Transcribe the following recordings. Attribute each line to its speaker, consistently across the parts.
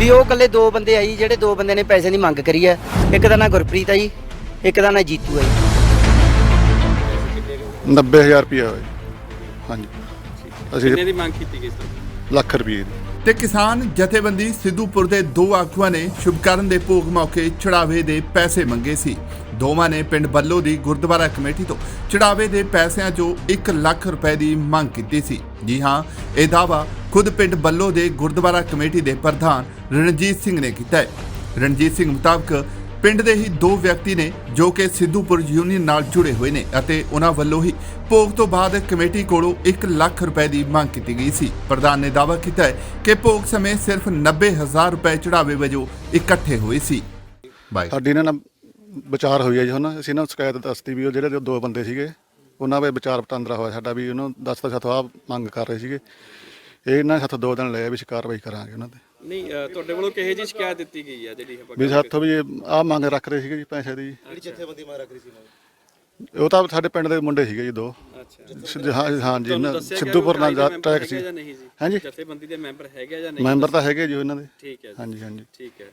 Speaker 1: ਵੀ ਉਹ ਇਕੱਲੇ ਦੋ ਬੰਦੇ ਆ ਜੀ ਜਿਹੜੇ ਦੋ ਬੰਦੇ ਨੇ ਪੈਸੇ ਦੀ ਮੰਗ ਕਰੀ ਹੈ ਇੱਕ ਦਾ ਨਾਂ ਗੁਰਪ੍ਰੀਤ ਆ ਜੀ ਇੱਕ ਦਾ ਨਾਂ ਜੀਤੂ ਆ ਜੀ।
Speaker 2: 90000 ਰੁਪਏ ਹੋਏ ਹਾਂਜੀ। ਅਸੀਂ
Speaker 3: ਕਿੰਨੇ ਦੀ ਮੰਗ ਕੀਤੀ ਗਈ ਸਰ?
Speaker 2: ਲੱਖ ਰੁਪਏ ਦੀ।
Speaker 4: ਤੇ ਕਿਸਾਨ ਜਥੇਬੰਦੀ ਸਿੱਧੂਪੁਰ ਦੇ ਦੋ ਆਗੂਆਂ ਨੇ ਸ਼ੁਭਕਰਨ ਦੇ ਭੋਗ ਮੌਕੇ ਚੜਾਵੇ ਦੇ ਪੈਸੇ ਮੰਗੇ ਸੀ। ਦੋਵਾਂ ਨੇ ਪਿੰਡ ਬੱਲੋ ਦੀ ਗੁਰਦੁਆਰਾ ਕਮੇਟੀ ਤੋਂ ਚੜਾਵੇ ਦੇ ਪੈਸਿਆਂ 'ਚੋਂ 1 ਲੱਖ ਰੁਪਏ ਦੀ ਮੰਗ ਕੀਤੀ ਸੀ। ਜੀ ਹਾਂ, ਇਹ ਦਾਵਾ ਖੁਦ ਪਿੰਡ ਬੱਲੋ ਦੇ ਗੁਰਦੁਆਰਾ ਕਮੇਟੀ ਦੇ ਪ੍ਰਧਾਨ ਰਣਜੀਤ ਸਿੰਘ ਨੇ ਕੀਤਾ ਹੈ। ਰਣਜੀਤ ਸਿੰਘ ਮੁਤਾਬਕ ਪਿੰਡ ਦੇ ਹੀ ਦੋ ਵਿਅਕਤੀ ਨੇ ਜੋ ਕਿ ਸਿੱਧੂਪੁਰ ਯੂਨੀਅਨ ਨਾਲ ਜੁੜੇ ਹੋਏ ਨੇ ਅਤੇ ਉਹਨਾਂ ਵੱਲੋਂ ਹੀ ਭੋਗ ਤੋਂ ਬਾਅਦ ਕਮੇਟੀ ਕੋਲੋਂ 1 ਲੱਖ ਰੁਪਏ ਦੀ ਮੰਗ ਕੀਤੀ ਗਈ ਸੀ। ਪ੍ਰਧਾਨ ਨੇ ਦਾਅਵਾ ਕੀਤਾ ਹੈ ਕਿ ਭੋਗ ਸਮੇਂ ਸਿਰਫ 90000 ਰੁਪਏ ਚੜਾਵੇ ਵਜੋਂ ਇਕੱਠੇ ਹੋਏ ਸੀ। ਬਾਈ।
Speaker 2: ਸਾਡੀ ਇਹਨਾਂ ਨਾਲ ਵਿਚਾਰ ਹੋਈ ਹੈ ਜੀ ਹੁਣ। ਅਸੀਂ ਇਹਨਾਂ ਨੂੰ ਸ਼ਿਕਾਇਤ ਦੱਸਤੀ ਵੀ ਉਹ ਜਿਹੜੇ ਦੋ ਬੰਦੇ ਸੀਗੇ ਉਹਨਾਂ ਵੇ ਵਿਚਾਰ ਵਟਾਂਦਰਾ ਹੋਇਆ ਸਾਡਾ ਵੀ ਉਹਨੂੰ ਦੱਸਦਾ ਸਾਥੋਂ ਆਹ ਮੰਗ ਕਰ ਰਹੇ ਸੀਗੇ। ਇਹ ਇਹਨਾਂ ਨੇ ਸਾਥੋਂ ਦੋ ਦਿਨ ਲਏ ਵੀ ਅਸੀਂ ਕਾਰਵਾਈ ਕਰਾਂਗੇ ਉਹਨਾਂ ਤੇ।
Speaker 3: ਨਹੀਂ ਅ, ਤੁਹਾਡੇ ਵੱਲੋਂ ਕਿਹੇ ਜੀ ਸ਼ਿਕਾਇਤ ਦਿੱਤੀ ਗਈ ਆ ਜਿਹੜੀ ਆਪਾਂ
Speaker 2: ਵੀ ਸਾਥੋਂ ਵੀ ਆਹ ਮੰਗ ਰੱਖ ਰਹੇ ਸੀਗੇ ਜੀ ਪੈਸੇ ਦੀ।
Speaker 3: ਜਿਹੜੀ ਜਥੇਬੰਦੀ
Speaker 2: ਉਹ ਤਾਂ ਸਾਡੇ ਪਿੰਡ ਦੇ ਮੁੰਡੇ ਸੀਗੇ ਜੀ ਦੋ।
Speaker 3: ਅੱਛਾ।
Speaker 2: ਸ- ਹਾਂ ਹਾਂ ਜੀ ਇਹਨਾਂ- ਸਿੱਧੂਪੁਰ ਨਾਲ ਜਾ
Speaker 3: ਮੈਂਬਰ
Speaker 2: ਟਰੈਕ ਸੀ। ਹਾਂਜੀ
Speaker 3: ਜਥੇਬੰਦੀ ਦੇ ਮੈਂਬਰ ਹੈਗੇ ਆ ਜਾਂ ਨਹੀਂ?
Speaker 2: ਮੈਂਬਰ ਤਾਂ ਹੈਗੇ ਜੀ ਉਹਨਾਂ ਦੇ।
Speaker 3: ਠੀਕ ਹੈ ਜੀ।
Speaker 2: ਹਾਂਜੀ ਹਾਂਜੀ।
Speaker 3: ਠੀਕ ਹੈ।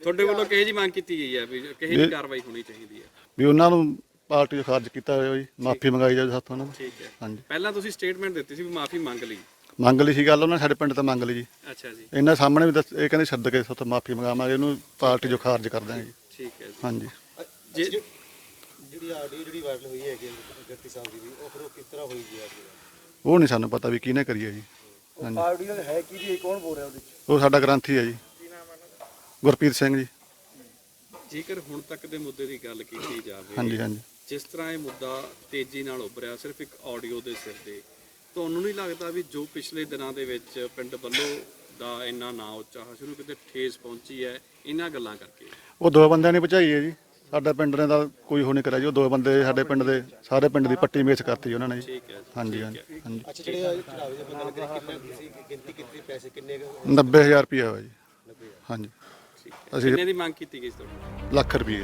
Speaker 3: ਤੁਹਾਡੇ ਵੱਲੋਂ ਕਿਹੇ ਜੀ ਮੰਗ ਕੀਤੀ ਗਈ ਹੈ ਵੀ ਕਿਹੇ ਜੀ ਕਾਰਵਾਈ ਹੋਣੀ ਚਾਹੀਦੀ ਹੈ?
Speaker 2: ਵੀ ਉਹਨਾਂ ਨੂੰ ਪਾਰਟੀ ਤੋਂ ਖਾਰਜ ਕੀਤਾ ਹੋਇਆ ਜੀ ਮਾਫੀ ਮੰਗਾਈ ਜਾਵੇ ਸਾਥੋਂ ਉਹਨਾਂ ਨੂੰ।
Speaker 3: ਠੀਕ ਹੈ।
Speaker 2: ਹਾਂਜੀ।
Speaker 3: ਪਹਿਲਾਂ ਤੁਸੀਂ ਸਟੇਟਮੈਂਟ ਦਿੱਤੀ ਸੀ ਵੀ ਮਾਫੀ ਮੰਗ ਲਈ।
Speaker 2: ਮੰਗ ਲਈ ਸੀ ਗੱਲ ਉਹਨਾਂ ਨੇ ਸਾਡੇ ਪਿੰਡ ਤੋਂ ਮੰਗ ਲਈ ਜੀ।
Speaker 3: ਅੱਛਾ ਜੀ।
Speaker 2: ਇਹਨਾਂ ਸਾਹਮਣੇ ਵੀ ਦੱਸ ਇਹ ਕਹਿੰਦੇ ਸੱਦ ਕੇ ਸਾਥੋਂ ਮਾਫੀ ਮੰਗਾਵਾਂਗੇ ਇਹਨੂੰ ਪਾਰਟੀ ਜੋ ਖਾਰਜ ਕਰ ਦਾਂਗੇ ਜੀ।
Speaker 3: ਠੀਕ ਹੈ ਜੀ।
Speaker 2: ਹਾਂਜੀ।
Speaker 3: ਜੇ
Speaker 5: ਜਿਹੜੀ ਆਡੀਓ ਜਿਹੜੀ ਵਾਇਰਲ ਹੋਈ ਹੈਗੀ ਗੱਤੀ ਸਾਹਿਬ ਦੀ ਵੀ, ਉਹ ਫਿਰ ਉਹ ਕਿਸ ਤਰ੍ਹਾਂ ਹੋਈ ਜੀ ਆਡੀਓ
Speaker 2: ਉਹ ਨਹੀਂ ਸਾਨੂੰ ਪਤਾ ਵੀ ਕਿਹਨੇ ਕਰੀ ਹੈ ਜੀ। ਹਾਂਜੀ
Speaker 5: ਆਡੀਓ ਹੈ ਕੀ ਜੀ? ਕੌਣ ਬੋਲ ਰਿਹਾ ਉਹਦੇ ਵਿੱਚ?
Speaker 2: ਉਹ ਸਾਡਾ ਗ੍ਰੰਥੀ ਹੈ ਜੀ। ਗੁਰਪ੍ਰੀਤ ਸਿੰਘ ਜੀ।
Speaker 3: ਜੇਕਰ ਹੁਣ ਤੱਕ ਦੇ ਮੁੱਦੇ ਦੀ ਗੱਲ ਕੀਤੀ ਜਾਵੇ
Speaker 2: ਹਾਂਜੀ ਹਾਂਜੀ।
Speaker 3: ਜਿਸ ਤਰ੍ਹਾਂ ਇਹ ਮੁੱਦਾ ਤੇਜ਼ੀ ਨਾਲ ਉੱਭਰਿਆ ਸਿਰਫ ਇੱਕ ਆਡੀਓ ਦੇ ਸਿਰ ਤੇ ਤੁਹਾਨੂੰ ਨਹੀਂ ਲੱਗਦਾ ਵੀ ਜੋ ਪਿਛਲੇ ਦਿਨਾਂ ਦੇ ਵਿੱਚ ਪਿੰਡ ਵੱਲੋਂ ਦਾ ਇੰਨਾ ਨਾਂ ਉੱਚਾ ਨੂੰ ਕਿਤੇ ਠੇਸ ਪਹੁੰਚੀ ਹੈ ਇਹਨਾਂ ਗੱਲਾਂ ਕਰਕੇ?
Speaker 2: ਉਹ ਦੋ ਬੰਦਿਆਂ ਨੇ ਭਜਾਈ ਹੈ ਜੀ। ਸਾਡਾ ਪਿੰਡ ਨੇ ਤਾਂ ਕੋਈ ਹੋ ਨਹੀਂ ਕਰਿਆ ਜੀ। ਉਹ ਦੋ ਬੰਦੇ ਸਾਡੇ ਪਿੰਡ ਦੇ ਸਾਰੇ ਪਿੰਡ ਦੀ ਪੱਟੀ ਮੇਚ ਕਰਤੀ ਉਹਨਾਂ ਨੇ ਜੀ।
Speaker 3: ਠੀਕ ਹੈ ਜੀ,
Speaker 2: ਹਾਂਜੀ ਹਾਂਜੀ
Speaker 5: ਅੱਛਾ ਜਿਹੜੇ ਚੜਾਵੇ ਦੇ ਬੰਦੇ ਨੇ ਕਿੰਨੇ ਤੁਸੀਂ ਗਿਣਤੀ ਕੀਤੀ ਪੈਸੇ ਕਿੰਨੇ ਕੁ?
Speaker 2: 90000 ਰੁਪਏ ਹੋਇਆ ਜੀ। ਹਾਂਜੀ। ਅਸੀਂ
Speaker 3: ਕਿੰਨੇ ਦੀ ਮੰਗ ਕੀਤੀ ਗਈ ਸੀ ਤੁਹਾਡੀ?
Speaker 2: ਲੱਖ ਰੁਪਏ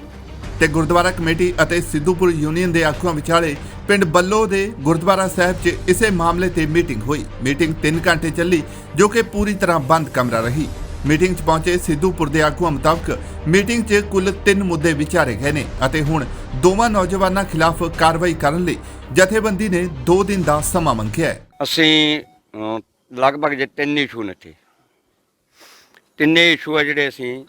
Speaker 4: ਤੇ ਗੁਰਦੁਆਰਾ ਕਮੇਟੀ ਅਤੇ ਸਿੱਧੂਪੁਰ ਯੂਨੀਅਨ ਦੇ ਆਗੂਆਂ ਵਿਚਾਲੇ ਪਿੰਡ ਬੱਲੋ ਦੇ ਗੁਰਦੁਆਰਾ ਸਾਹਿਬ 'ਚ ਇਸੇ ਮਾਮਲੇ ਤੇ ਮੀਟਿੰਗ ਹੋਈ। ਮੀਟਿੰਗ 3 ਘੰਟੇ ਚੱਲੀ ਜੋ ਕਿ ਪੂਰੀ ਤਰ੍ਹਾਂ ਬੰਦ ਕਮਰਾ ਰਹੀ। ਮੀਟਿੰਗ 'ਚ ਪਹੁੰਚੇ ਸਿੱਧੂਪੁਰ ਦੇ ਆਗੂਆਂ ਮੁਤਾਬਕ ਮੀਟਿੰਗ 'ਚ ਕੁੱਲ 3 ਮੁੱਦੇ ਵਿਚਾਰੇ ਗਏ ਨੇ ਅਤੇ ਹੁਣ ਦੋਵਾਂ ਨੌਜਵਾਨਾਂ ਖਿਲਾਫ ਕਾਰਵਾਈ ਕਰਨ ਲਈ ਜਥੇਬੰਦੀ ਨੇ 2 ਦਿਨ ਦਾ ਸਮਾਂ ਮੰਗਿਆ ਹੈ।
Speaker 6: ਅਸੀਂ ਲਗਭਗ ਜੇ ਤਿੰਨ ਇਸ਼ੂ ਨੇ ਇੱਥੇ। ਤਿੰਨੇ ਇਸ਼ੂ ਆ ਜਿਹੜੇ ਅਸੀਂ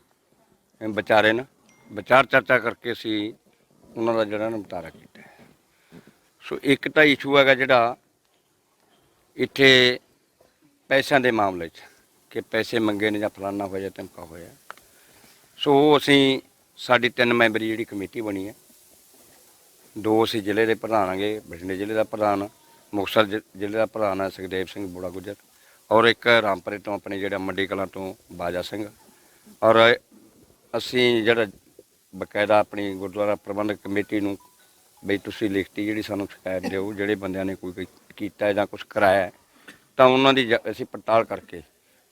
Speaker 6: ਵਿਚਾਰੇ ਨਾ ਵਿਚਾਰ ਚਰਚਾ ਕਰਕੇ ਅਸੀਂ ਉਹਨਾਂ ਦਾ ਜਿਹੜਾ ਨਿਪਟਾਰਾ ਕੀਤਾ ਸੋ ਇੱਕ ਤਾਂ ਇਸ਼ੂ ਹੈਗਾ ਜਿਹੜਾ ਇੱਥੇ ਪੈਸਿਆਂ ਦੇ ਮਾਮਲੇ 'ਚ ਕਿ ਪੈਸੇ ਮੰਗੇ ਨੇ ਜਾਂ ਫਲਾਨਾ ਹੋਇਆ ਜਾਂ ਧਮਕਾ ਹੋਇਆ। ਸੋ ਉਹ ਅਸੀਂ ਸਾਡੀ ਤਿੰਨ ਮੈਂਬਰੀ ਜਿਹੜੀ ਕਮੇਟੀ ਬਣੀ ਹੈ। ਦੋ ਅਸੀਂ ਜ਼ਿਲ੍ਹੇ ਦੇ ਪ੍ਰਧਾਨ ਆਂਗੇ ਬਠਿੰਡੇ ਜ਼ਿਲ੍ਹੇ ਦਾ ਪ੍ਰਧਾਨ, ਮੁਕਤਸਰ ਜ਼ਿ- ਜ਼ਿਲ੍ਹੇ ਦਾ ਪ੍ਰਧਾਨ ਹੈ ਸੁਖਦੇਵ ਸਿੰਘ ਬੋੜਾ ਗੁਜਰ। ਔਰ ਇੱਕ ਰਾਮਪੁਰੇ ਤੋਂ ਆਪਣੇ ਜਿਹੜਾ ਮੰਡੀ ਕਲਾਂ ਤੋਂ ਬਾਜਾ ਸਿੰਘ। ਔਰ ਅਸੀਂ ਜਿਹੜਾ ਬਕਾਇਦਾ ਆਪਣੀ ਗੁਰਦੁਆਰਾ ਪ੍ਰਬੰਧਕ ਕਮੇਟੀ ਨੂੰ ਬਈ ਤੁਸੀਂ ਲਿਖਤੀ ਜਿਹੜੀ ਸਾਨੂੰ ਸ਼ਿਕਾਇਤ ਦਿਓ ਜਿਹੜੇ ਬੰਦਿਆਂ ਨੇ ਕੋਈ ਕੋਈ ਕੀਤਾ ਜਾਂ ਕੁਝ ਕਰਾਇਆ ਤਾਂ ਉਹਨਾਂ ਦੀ ਜ- ਅਸੀਂ ਪੜਤਾਲ ਕਰਕੇ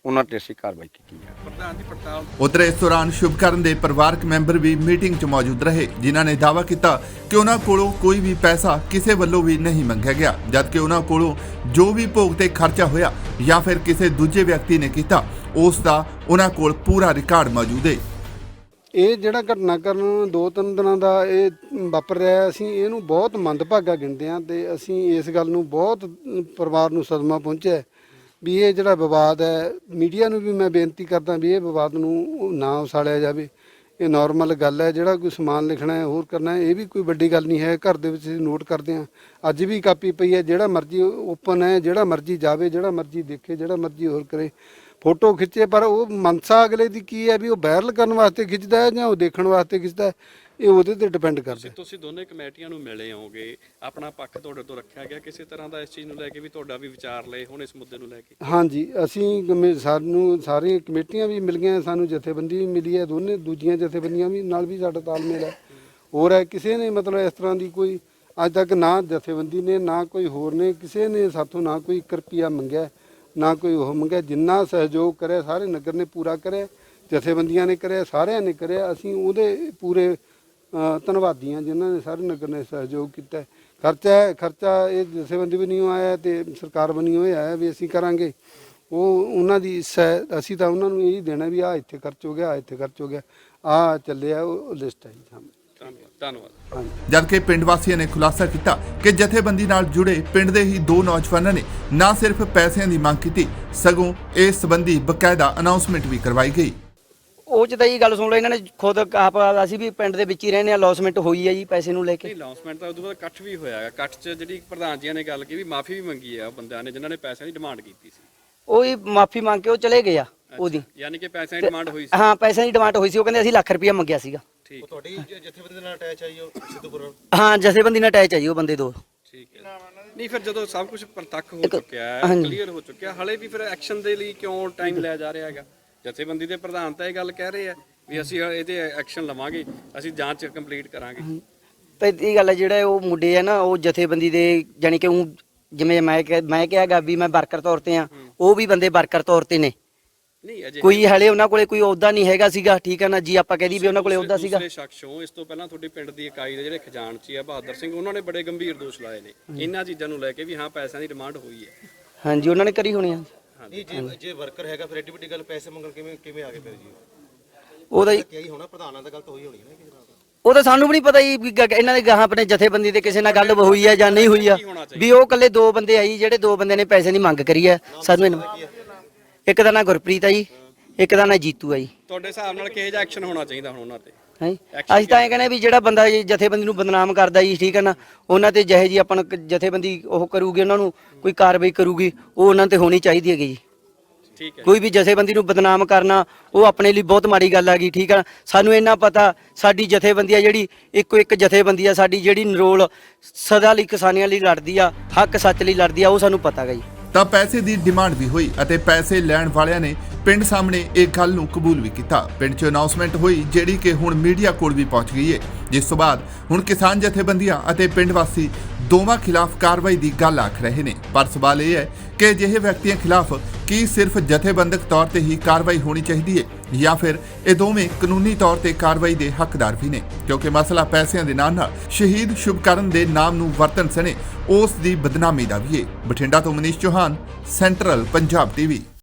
Speaker 6: ਉਹਨਾਂ ਤੇ ਅਸੀਂ ਕਾਰਵਾਈ ਕੀਤੀ ਹੈ
Speaker 3: ਪ੍ਰਧਾਨ ਦੀ ਪੜਤਾਲ
Speaker 4: ਉਧਰ ਇਸ ਦੌਰਾਨ ਸ਼ੁਭਕਰਨ ਦੇ ਪਰਿਵਾਰਕ ਮੈਂਬਰ ਵੀ ਮੀਟਿੰਗ 'ਚ ਮੌਜੂਦ ਰਹੇ ਜਿਨ੍ਹਾਂ ਨੇ ਦਾਅਵਾ ਕੀਤਾ ਕਿ ਉਹਨਾਂ ਕੋਲੋਂ ਕੋਈ ਵੀ ਪੈਸਾ ਕਿਸੇ ਵੱਲੋਂ ਵੀ ਨਹੀਂ ਮੰਗਿਆ ਗਿਆ ਜਦਕਿ ਉਹਨਾਂ ਕੋਲੋਂ ਜੋ ਵੀ ਭੋਗ ਤੇ ਖਰਚਾ ਹੋਇਆ ਜਾਂ ਫਿਰ ਕਿਸੇ ਦੂਜੇ ਵਿਅਕਤੀ ਨੇ ਕੀਤਾ ਉਸ ਦਾ ਉਹਨਾਂ ਕੋਲ ਪੂਰਾ ਰਿਕਾਰਡ ਮੌਜੂਦ ਹੈ
Speaker 7: ਇਹ ਜਿਹੜਾ ਘਟਨਾਕ੍ਰਮ ਦੋ ਤਿੰਨ ਦਿਨਾਂ ਦਾ ਇਹ ਵਾਪਰ ਰਿਹਾ ਅਸੀਂ ਇਹਨੂੰ ਬਹੁਤ ਮੰਦਭਾਗਾ ਗਿਣਦੇ ਹਾਂ ਤੇ ਅਸੀਂ ਇਸ ਗੱਲ ਨੂੰ ਬਹੁਤ ਪਰਿਵਾਰ ਨੂੰ ਸਦਮਾ ਪਹੁੰਚਿਆ ਵੀ ਇਹ ਜਿਹੜਾ ਵਿਵਾਦ ਹੈ, ਮੀਡੀਆ ਨੂੰ ਵੀ ਮੈਂ ਬੇਨਤੀ ਕਰਦਾ ਵੀ ਇਹ ਵਿਵਾਦ ਨੂੰ ਨਾ ਉਸਾਲਿਆ ਜਾਵੇ। ਇਹ ਨਾਰਮਲ ਗੱਲ ਹੈ, ਜਿਹੜਾ ਕੋਈ ਸਮਾਨ ਲਿਖਣਾ ਹੈ, ਹੋਰ ਕਰਨਾ ਹੈ, ਇਹ ਵੀ ਕੋਈ ਵੱਡੀ ਗੱਲ ਨਹੀਂ ਹੈ, ਘਰ ਦੇ ਵਿੱਚ ਅਸੀਂ ਨੋਟ ਕਰਦੇ ਹਾਂ। ਅੱਜ ਵੀ ਕਾਪੀ ਪਈ ਹੈ, ਜਿਹੜਾ ਮਰਜ਼ੀ ਓਪਨ ਹੈ, ਜਿਹੜਾ ਮਰਜ਼ੀ ਜਾਵੇ, ਜਿਹੜਾ ਮਰਜ਼ੀ ਦੇਖੇ, ਜਿਹੜਾ ਮਰਜ਼ੀ ਹੋਰ ਕਰੇ। ਫੋਟੋ ਖਿੱਚੇ, ਪਰ ਉਹ ਮਨਸਾ ਅਗਲੇ ਦੀ ਕੀ ਹੈ ਵੀ ਉਹ ਵਾਇਰਲ ਕਰਨ ਵਾਸਤੇ ਖਿੱਚਦਾ ਹੈ ਜਾਂ ਉਹ ਦੇਖਣ ਵਾਸਤੇ ਖਿੱਚਦਾ ਹੈ? ਇਹ ਉਹਦੇ ਤੇ ਡਿਪੈਂਡ ਕਰਦਾ
Speaker 3: ਤੁਸੀਂ ਦੋਨੇ ਕਮੇਟੀਆਂ ਨੂੰ ਮਿਲੇ ਹੋਗੇ ਆਪਣਾ ਪੱਖ ਤੁਹਾਡੇ ਤੋਂ ਰੱਖਿਆ ਗਿਆ ਕਿਸੇ ਤਰ੍ਹਾਂ ਦਾ ਇਸ ਚੀਜ਼ ਨੂੰ ਲੈ ਕੇ ਵੀ ਤੁਹਾਡਾ ਵੀ ਵਿਚਾਰ ਲਏ ਹੁਣ ਇਸ ਮੁੱਦੇ ਨੂੰ ਲੈ ਕੇ?
Speaker 7: ਹਾਂਜੀ ਅਸੀਂ ਕਮੇ- ਸਾਨੂੰ ਸਾਰੀਆਂ ਕਮੇਟੀਆਂ ਵੀ ਮਿਲ ਗਈਆਂ ਸਾਨੂੰ ਜਥੇਬੰਦੀ ਵੀ ਮਿਲੀ ਹੈ ਦੋਨੇ ਦੂਜੀਆਂ ਜਥੇਬੰਦੀਆਂ ਵੀ ਨਾਲ ਵੀ ਸਾਡਾ ਤਾਲਮੇਲ ਹੈ। ਹੋਰ ਹੈ ਕਿਸੇ ਨੇ ਮਤਲਬ ਇਸ ਤਰ੍ਹਾਂ ਦੀ ਕੋਈ ਅੱਜ ਤੱਕ ਨਾ ਜਥੇਬੰਦੀ ਨੇ ਨਾ ਕੋਈ ਹੋਰ ਨੇ ਕਿਸੇ ਨੇ ਸਾਥੋਂ ਨਾ ਕੋਈ 1 ਰੁਪਿਆ ਮੰਗਿਆ ਨਾ ਕੋਈ ਉਹ ਮੰਗਿਆ ਜਿੰਨਾ ਸਹਿਯੋਗ ਕਰਿਆ ਸਾਰੇ ਨਗਰ ਨੇ ਪੂਰਾ ਕਰਿਆ ਜਥੇਬੰਦੀਆਂ ਨੇ ਕਰਿਆ ਸਾਰਿਆਂ ਨੇ ਕਰਿਆ ਅਸੀਂ ਉਹਦੇ ਪੂਰੇ ਧੰਨਵਾਦੀ ਹਾਂ ਜਿਨ੍ਹਾਂ ਨੇ ਸਾਰੇ ਨਗਰ ਨੇ ਸਹਿਯੋਗ ਕੀਤਾ ਹੈ। ਖਰਚਾ ਖਰਚਾ ਇਹ ਜਥੇਬੰਦੀ ਵੀ ਨਹੀਂ ਆਇਆ ਤੇ ਸਰਕਾਰ ਬਣੀ ਹੋਈ ਆਇਆ ਵੀ ਅਸੀਂ ਕਰਾਂਗੇ। ਉਹ ਉਹਨਾਂ ਦੀ ਸੈ- ਅਸੀਂ ਤਾਂ ਉਹਨਾਂ ਨੂੰ ਇਹ ਦੇਣਾ ਵੀ ਆ ਇੱਥੇ ਖਰਚ ਹੋ ਗਿਆ ਆ ਇੱਥੇ ਖਰਚ ਹੋ ਗਿਆ। ਆ ਚੱਲਿਆ ਉਹ ਲਿਸਟ ਹੈ ਜੀ ਸਾਹਮਣੇ।
Speaker 3: ਧੰਨਵਾਦ ਧੰਨਵਾਦ।
Speaker 7: ਹਾਂਜੀ।
Speaker 4: ਜਦਕਿ ਪਿੰਡ ਵਾਸੀਆਂ ਨੇ ਖੁਲਾਸਾ ਕੀਤਾ ਕਿ ਜਥੇਬੰਦੀ ਨਾਲ ਜੁੜੇ ਪਿੰਡ ਦੇ ਹੀ ਦੋ ਨੌਜਵਾਨਾਂ ਨੇ ਨਾ ਸਿਰਫ ਪੈਸਿਆਂ ਦੀ ਮੰਗ ਕੀਤੀ ਸਗੋਂ ਇਸ ਸੰਬੰਧੀ ਬਕਾਇਦਾ ਅਨਾਉਂਸਮੈਂਟ ਵੀ ਕਰਵਾਈ ਗਈ।
Speaker 1: ਉਹ ਚ ਤਾਂ ਇਹ ਗੱਲ ਸੁਣ ਲਓ ਇਹਨਾਂ ਨੇ ਖੁਦ ਆਪ ਅਸੀਂ ਵੀ ਪਿੰਡ ਦੇ ਵਿੱਚ ਹੀ ਰਹਿੰਦੇ ਆ ਲੌਸਮੈਂਟ ਹੋਈ ਹੈ ਜੀ ਪੈਸੇ ਨੂੰ ਲੈ ਕੇ।
Speaker 3: ਨਹੀਂ ਅਨਾਉਂਸਮੈਂਟ ਤਾਂ ਉਦੋਂ ਬਾਅਦ ਇਕੱਠ ਵੀ ਹੋਇਆ ਹੈ ਇਕੱਠ 'ਚ ਜਿਹੜੀ ਪ੍ਰਧਾਨ ਜੀਆਂ ਨੇ ਗੱਲ ਕੀਤੀ ਵੀ ਮਾਫੀ ਵੀ ਮੰਗੀ ਹੈ ਉਹ ਬੰਦਿਆਂ ਨੇ ਜਿਨ੍ਹਾਂ ਨੇ ਪੈਸਿਆਂ ਦੀ ਡਿਮਾਂਡ ਕੀਤੀ ਸੀ।
Speaker 1: ਉਹ ਹੀ ਮਾਫੀ ਮੰਗ ਕੇ ਉਹ ਚਲੇ ਗਏ ਆ ਉਹਦੀ।
Speaker 3: ਯਾਨੀ ਕਿ ਪੈਸਿਆਂ ਦੀ ਡਿਮਾਂਡ ਹੋਈ ਸੀ।
Speaker 1: ਹਾਂ ਪੈਸਿਆਂ ਦੀ ਡਿਮਾਂਡ ਹੋਈ ਸੀ ਉਹ ਕਹਿੰਦੇ ਅਸੀਂ ਲੱਖ ਰੁਪਇਆ ਮੰਗਿਆ ਸੀਗਾ।
Speaker 3: ਠੀਕ।
Speaker 5: ਉਹ ਤੁਹਾਡੀ ਜ- ਜਥੇਬੰਦੀ ਦੇ ਨਾਲ ਅਟੈਚ ਆਈ ਉਹ ਸਿੱਧੂਪੁਰ? ਨਾਲ
Speaker 1: ਹਾਂ ਜਥੇਬੰਦੀ ਨਾਲ ਅਟੈਚ ਆ ਜੀ ਉਹ ਬੰਦੇ ਦੋ।
Speaker 3: ਠੀਕ ਹੈ। ਨਹੀਂ ਫਿਰ ਜਦੋਂ ਸਭ ਕੁਝ ਪ੍ਰਤੱਖ ਹੋ ਚੁੱਕਿਆ ਹੈ
Speaker 1: ਹਾਂਜੀ।
Speaker 3: ਕਲੀਅਰ ਹੋ ਚੁੱਕਿਆ ਹਲੇ ਵੀ ਫਿਰ ਐਕਸ਼ਨ ਦੇ ਲਈ ਕਿਉਂ ਟਾਈਮ ਲਿਆ ਜਾ ਰਿਹਾ ਹੈਗਾ? ਜਥੇਬੰਦੀ ਦੇ ਪ੍ਰਧਾਨ ਤਾਂ ਇਹ ਗੱਲ ਕਹਿ ਰਹੇ ਆ ਵੀ ਅਸੀਂ ਇਹਦੇ ਐਕਸ਼ਨ ਲਵਾਂਗੇ ਅਸੀਂ ਜਾਂਚ ਕੰਪਲੀਟ ਕਰਾਂਗੇ।
Speaker 1: ਤੇ ਇਹ ਗੱਲ ਹੈ ਜਿਹੜਾ ਉਹ ਮੁੰਡੇ ਆ ਨਾ ਉਹ ਜਥੇਬੰਦੀ ਦੇ ਜਾਨੀ ਕਿ ਉਹ ਜਿਵੇਂ ਮੈਂ ਕਿਹਾ- ਮੈਂ ਕਿਹਾਗਾ ਵੀ ਮੈਂ ਵਰਕਰ ਤੌਰ ਤੇ ਆ ਉਹ ਵੀ ਬੰਦੇ ਵਰਕਰ ਤੌਰ ਤੇ ਨੇ।
Speaker 3: ਨਹੀਂ ਅਜੇ
Speaker 1: ਕੋਈ ਹਲੇ ਉਹਨਾਂ ਕੋਲੇ ਕੋਈ ਅਹੁਦਾ ਨਹੀਂ ਹੈਗਾ ਸੀਗਾ ਠੀਕ ਹੈ ਨਾ ਜੀ ਆਪਾਂ ਕਹਦੀ ਵੀ ਉਹਨਾਂ ਕੋਲੇ ਅਹੁਦਾ ਸੀਗਾ।
Speaker 3: ਦੂਸਰੇ ਸ਼ਖਸੋਂ ਇਸ ਤੋਂ ਪਹਿਲਾਂ ਤੁਹਾਡੇ ਪਿੰਡ ਦੀ ਇਕਾਈ ਦੇ ਜਿਹੜੇ ਖਜ਼ਾਨਚੀ ਆ ਬਹਾਦਰ ਸਿੰਘ ਉਹਨਾਂ ਨੇ ਬੜੇ ਗੰਭੀਰ ਦੋਸ਼ ਲਾਏ ਨੇ। ਇਹਨਾਂ ਚੀਜ਼ਾਂ ਨੂੰ ਲੈ ਕੇ ਵੀ ਹਾਂ ਪੈਸਿਆਂ ਦੀ ਡਿਮਾਂਡ ਹੋਈ ਹੈ।
Speaker 1: ਹਾਂਜੀ ਉਹਨਾਂ ਨੇ ਕਰੀ ਹੋਣੀ ਆ।
Speaker 5: ਨਹੀਂ ਜੇ ਜੇ ਵਰਕਰ ਹੈਗਾ ਫਿਰ ਐਡੀ ਵੱਡੀ ਗੱਲ ਪੈਸੇ ਮੰਗਣ ਕਿਵੇਂ ਕਿਵੇਂ ਆ ਗਏ ਫਿਰ ਜੀ?
Speaker 1: ਉਹਦਾ ਹੀ-
Speaker 5: ਕਿਹਾ ਹੀ ਹੋਣਾ ਪ੍ਰਧਾਨਾਂ ਦਾ ਗੱਲ ਤਾਂ ਹੋਈ ਹੋਣੀ ਹੈ ਨਾ ਕਿਸੇ ਨਾਲ
Speaker 1: ਉਹ ਤਾਂ ਸਾਨੂੰ ਵੀ ਨਹੀਂ ਪਤਾ ਜੀ ਵੀ ਗ- ਇਹਨਾਂ ਦੇ ਗਾਹਾਂ ਆਪਣੇ ਜਥੇਬੰਦੀ ਦੇ ਕਿਸੇ ਨਾਲ ਗੱਲ ਹੋਈ ਹੈ ਜਾਂ ਨਹੀਂ ਹੋਈ ਆ। ਵੀ ਉਹ ਇਕੱਲੇ ਦੋ ਬੰਦੇ ਆਈ ਜਿਹੜੇ ਦੋ ਬੰਦੇ ਨੇ ਪੈਸੇ ਦੀ ਮੰਗ ਕਰੀ ਹੈ ਸਾਨੂੰ ਇਹਨਾਂ- ਇੱਕ ਦਾ ਨਾਂ ਗੁਰਪ੍ਰੀਤ ਆ ਜੀ। ਇੱਕ ਦਾ ਨਾਂ ਜੀਤੂ ਆ ਜੀ।
Speaker 3: ਤੁਹਾਡੇ ਹਿਸਾਬ ਨਾਲ ਕਿਹੋ ਜਿਹਾ ਐਕਸ਼ਨ ਹੋਣਾ ਚਾਹੀਦਾ ਹੁਣ ਉਹਨਾਂ ਤੇ?
Speaker 1: ਹੈਂ? ਜੀ? ਅਸੀਂ ਤਾਂ ਇਹ ਕਹਿੰਦੇ ਵੀ ਜਿਹੜਾ ਬੰਦਾ ਜੀ ਜਥੇਬੰਦੀ ਨੂੰ ਬਦਨਾਮ ਕਰਦਾ ਜੀ ਠੀਕ ਹੈ ਨਾ? ਉਹਨਾਂ ਤੇ ਜਿਹੇ ਜੀ ਆਪਾਂ ਨੂੰ ਕ- ਜਥੇਬੰਦੀ ਉਹ ਕਰੂਗੀ ਉਹਨਾਂ ਨੂੰ ਕੋਈ ਕਾਰਵਾਈ ਕਰੂਗੀ ਉਹ ਉਹਨਾਂ ਤੇ ਹੋਣੀ ਚਾਹੀਦੀ ਹੈਗੀ ਜੀ।
Speaker 3: ਠੀਕ ਹੈ।
Speaker 1: ਕੋਈ ਵੀ ਜਥੇਬੰਦੀ ਨੂੰ ਬਦਨਾਮ ਕਰਨਾ ਉਹ ਆਪਣੇ ਲਈ ਬਹੁਤ ਮਾੜੀ ਗੱਲ ਆ ਗਈ ਠੀਕ ਆ ਸਾਨੂੰ ਇੰਨਾ ਪਤਾ ਸਾਡੀ ਜਥੇਬੰਦੀ ਆ ਜਿਹੜੀ ਇੱਕੋ ਇੱਕ ਜਥੇਬੰਦੀ ਆ ਸਾਡੀ ਜਿਹੜੀ ਨਰੋਲ ਸਦਾ ਲਈ ਕਿਸਾਨੀਆਂ ਲਈ ਲੜਦੀ ਆ ਹੱਕ ਸੱਚ ਲਈ ਲੜਦੀ ਆ ਉਹ ਸਾਨੂੰ ਪਤਾ ਗਾ ਜੀ।
Speaker 4: ਤਾਂ ਪੈਸੇ ਦੀ ਡਿਮਾਂਡ ਵੀ ਹੋਈ ਅਤੇ ਪੈਸੇ ਲੈਣ ਵਾਲਿਆਂ ਨੇ ਪਿੰਡ ਸਾਹਮਣੇ ਇਹ ਗੱਲ ਨੂੰ ਕਬੂਲ ਵੀ ਕੀਤਾ। ਪਿੰਡ 'ਚ ਅਨਾਉਂਸਮੈਂਟ ਹੋਈ ਜਿਹੜੀ ਕਿ ਹੁਣ ਮੀਡੀਆ ਕੋਲ ਵੀ ਪਹੁੰਚ ਗਈ ਹੈ ਜਿਸ ਤੋਂ ਬਾਅਦ ਹੁਣ ਕਿਸਾਨ ਜਥੇਬੰਦੀਆਂ ਅਤੇ ਪਿੰਡ ਵਾਸੀ ਦੋਵਾਂ ਖਿਲਾਫ ਕਾਰਵਾਈ ਦੀ ਗੱਲ ਆਖ ਰਹੇ ਨੇ। ਪਰ ਸਵਾਲ ਇਹ ਹੈ ਕਿ ਅਜਿਹੇ ਵਿਅਕਤੀਆਂ ਖਿਲਾਫ ਕੀ ਸਿਰਫ ਜਥੇਬੰਦਕ ਤੌਰ ਤੇ ਹੀ ਕਾਰਵਾਈ ਹੋਣੀ ਚਾਹੀਦੀ ਹੈ ਜਾਂ ਫਿਰ ਇਹ ਦੋਵੇਂ ਕਾਨੂੰਨੀ ਤੌਰ ਤੇ ਕਾਰਵਾਈ ਦੇ ਹੱਕਦਾਰ ਵੀ ਨੇ? ਕਿਉਂਕਿ ਮਸਲਾ ਪੈਸਿਆਂ ਦੇ ਨਾਲ ਨਾਲ ਸ਼ਹੀਦ ਸ਼ੁਭਕਰਨ ਦੇ ਨਾਮ ਨੂੰ ਵਰਤਣ ਸਣੇ ਉਸ ਦੀ ਬਦਨਾਮੀ ਦਾ ਵੀ ਹੈ ਬਠਿੰਡਾ ਤੋਂ ਮਨੀਸ਼ ਚੌਹਾਨ, ਸੈਂਟਰਲ ਪੰਜਾਬ ਟੀਵੀ।